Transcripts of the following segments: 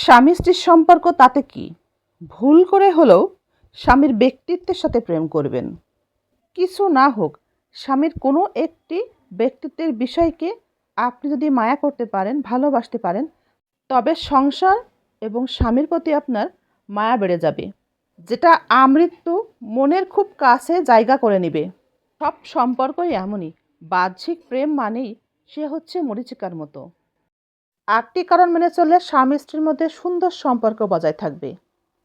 স্বামী স্ত্রীর সম্পর্ক তাতে কি? ভুল করে হলেও স্বামীর ব্যক্তিত্বের সাথে প্রেম করবেন। কিছু না হোক, স্বামীর কোনো একটি ব্যক্তিত্বের বিষয়কে আপনি যদি মায়া করতে পারেন, ভালোবাসতে পারেন, তবে সংসার এবং স্বামীর প্রতি আপনার মায়া বেড়ে যাবে, যেটা আমৃত্যু মনের খুব কাছে জায়গা করে নেবে। সব সম্পর্কই এমনই, বাহ্যিক প্রেম মানেই সে হচ্ছে মরিচিকার মতো। আটটি কারণ মেনে চললে স্বামী স্ত্রীর মধ্যে সুন্দর সম্পর্ক বজায় থাকবে।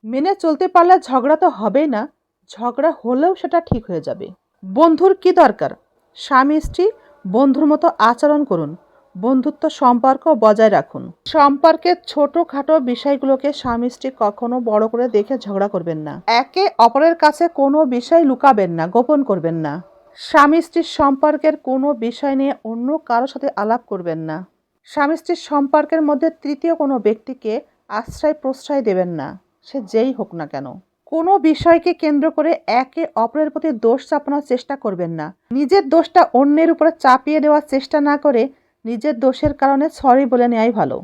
মেনে চলতে পারলে ঝগড়া তো হবেই না, ঝগড়া হলেও সেটা ঠিক হয়ে যাবে। বন্ধুর কি দরকার? স্বামী স্ত্রী বন্ধুর মতো আচরণ করুন, বন্ধুত্ব সম্পর্ক বজায় রাখুন। সম্পর্কের ছোটোখাটো বিষয়গুলোকে স্বামী স্ত্রী কখনো বড় করে দেখে ঝগড়া করবেন না। একে অপরের কাছে কোনো বিষয় লুকাবেন না, গোপন করবেন না। স্বামী স্ত্রীর সম্পর্কের কোনো বিষয় নিয়ে অন্য কারোর সাথে আলাপ করবেন না। স্বামী স্ত্রীর সম্পর্কের মধ্যে তৃতীয় কোনো ব্যক্তিকে আশ্রয় প্রশ্রয় দেবেন না, সে যেই হোক না কেন। কোনো বিষয়কে কেন্দ্র করে একে অপরের প্রতি দোষ চাপানোর চেষ্টা করবেন না। নিজের দোষটা অন্যের উপরে চাপিয়ে দেওয়ার চেষ্টা না করে নিজের দোষের কারণে সরি বলে নেওয়াই ভালো।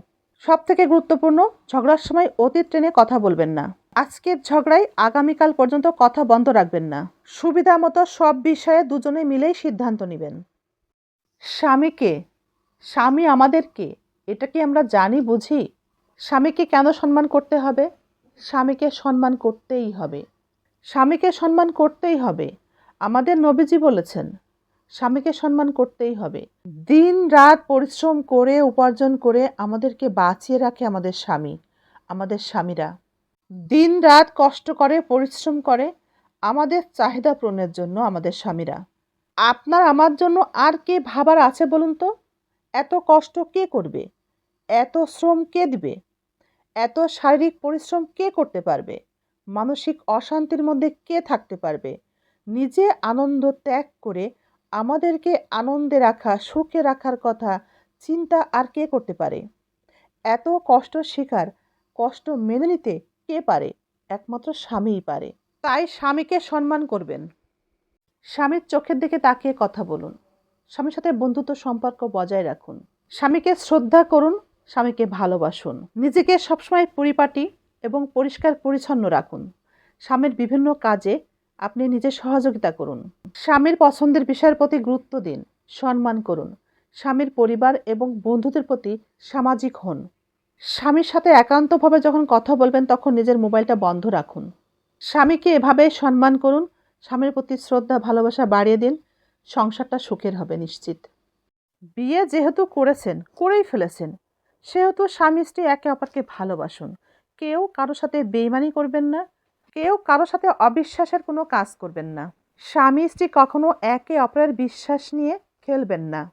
সব থেকে গুরুত্বপূর্ণ, ঝগড়ার সময় অতীত ট্রেনে কথা বলবেন না। আজকের ঝগড়ায় আগামীকাল পর্যন্ত কথা বন্ধ রাখবেন না। সুবিধা মতো সব বিষয়ে দুজনে মিলেই সিদ্ধান্ত নেবেন। স্বামীকে স্বামী আমাদেরকে, এটা কি আমরা জানি, বুঝি? স্বামীকে কেন সম্মান করতে হবে? স্বামীকে সম্মান করতেই হবে। স্বামীকে সম্মান করতেই হবে। আমাদের নবীজি বলেছেন, স্বামীকে সম্মান করতেই হবে। দিন রাত পরিশ্রম করে, উপার্জন করে আমাদেরকে বাঁচিয়ে রাখে আমাদের স্বামী, আমাদের স্বামীরা। দিন রাত কষ্ট করে, পরিশ্রম করে আমাদের চাহিদা পূরণের জন্য আমাদের স্বামীরা। আপনার আমার জন্য আর কে ভাবার আছে বলুন তো? এত কষ্ট কে করবে? এত শ্রম কে দিবে? এত শারীরিক পরিশ্রম কে করতে পারবে? মানসিক অশান্তির মধ্যে কে থাকতে পারবে? নিজে আনন্দ ত্যাগ করে আমাদেরকে আনন্দে রাখা, সুখে রাখার কথা চিন্তা আর কে করতে পারে? এত কষ্ট স্বীকার কষ্ট মেনে নিতে কে পারে? একমাত্র স্বামীই পারে। তাই স্বামীকে সম্মান করবেন। স্বামীর চোখের দিকে তাকিয়ে কথা বলুন। স্বামীর সাথে বন্ধুত্ব সম্পর্ক বজায় রাখুন। স্বামীকে শ্রদ্ধা করুন, স্বামীকে ভালোবাসুন। নিজেকে সবসময় পরিপাটি এবং পরিষ্কার পরিচ্ছন্ন রাখুন। স্বামীর বিভিন্ন কাজে আপনি নিজে সহযোগিতা করুন। স্বামীর পছন্দের বিষয়ের প্রতি গুরুত্ব দিন, সম্মান করুন। স্বামীর পরিবার এবং বন্ধুদের প্রতি সামাজিক হন। স্বামীর সাথে একান্তভাবে যখন কথা বলবেন, তখন নিজের মোবাইলটা বন্ধ রাখুন। স্বামীকে এভাবে সম্মান করুন, স্বামীর প্রতি শ্রদ্ধা, ভালোবাসা বাড়িয়ে দিন। সংসারটা সুখের হবে নিশ্চিত। বিয়ে যেহেতু করেছেন, করেই ফেলেছেন, সেহেতু স্বামী স্ত্রী একে অপরকে ভালোবাসুন। কেউ কারোর সাথে বেইমানি করবেন না, কেউ কারোর সাথে অবিশ্বাসের কোনো কাজ করবেন না। স্বামী স্ত্রী কখনো একে অপরের বিশ্বাস নিয়ে খেলবেন না।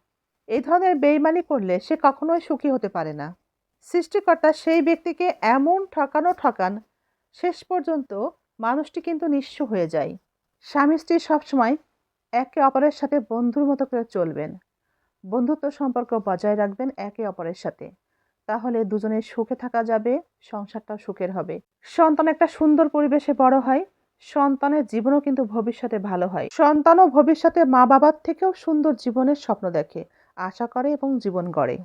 এই ধরনের বেইমানি করলে সে কখনোই সুখী হতে পারে না। সৃষ্টিকর্তা সেই ব্যক্তিকে এমন ঠকানো ঠকান, শেষ পর্যন্ত মানুষটি কিন্তু নিঃস্ব হয়ে যায়। স্বামী স্ত্রী সবসময় একে অপরের সাথে বন্ধুর মতো করে চলবেন। বন্ধুত্ব সম্পর্ক বজায় রাখবেন একে অপরের সাথে। তাহলে দুজনে সুখে থাকা যাবে, সংসারটাও সুখের হবে। সন্তান একটা সুন্দর পরিবেশে বড় হয়, সন্তানের জীবনও কিন্তু ভবিষ্যতে ভালো হয়। সন্তানও ভবিষ্যতে মা বাবার থেকেও সুন্দর জীবনের স্বপ্ন দেখে, আশা করে এবং জীবন গড়ে।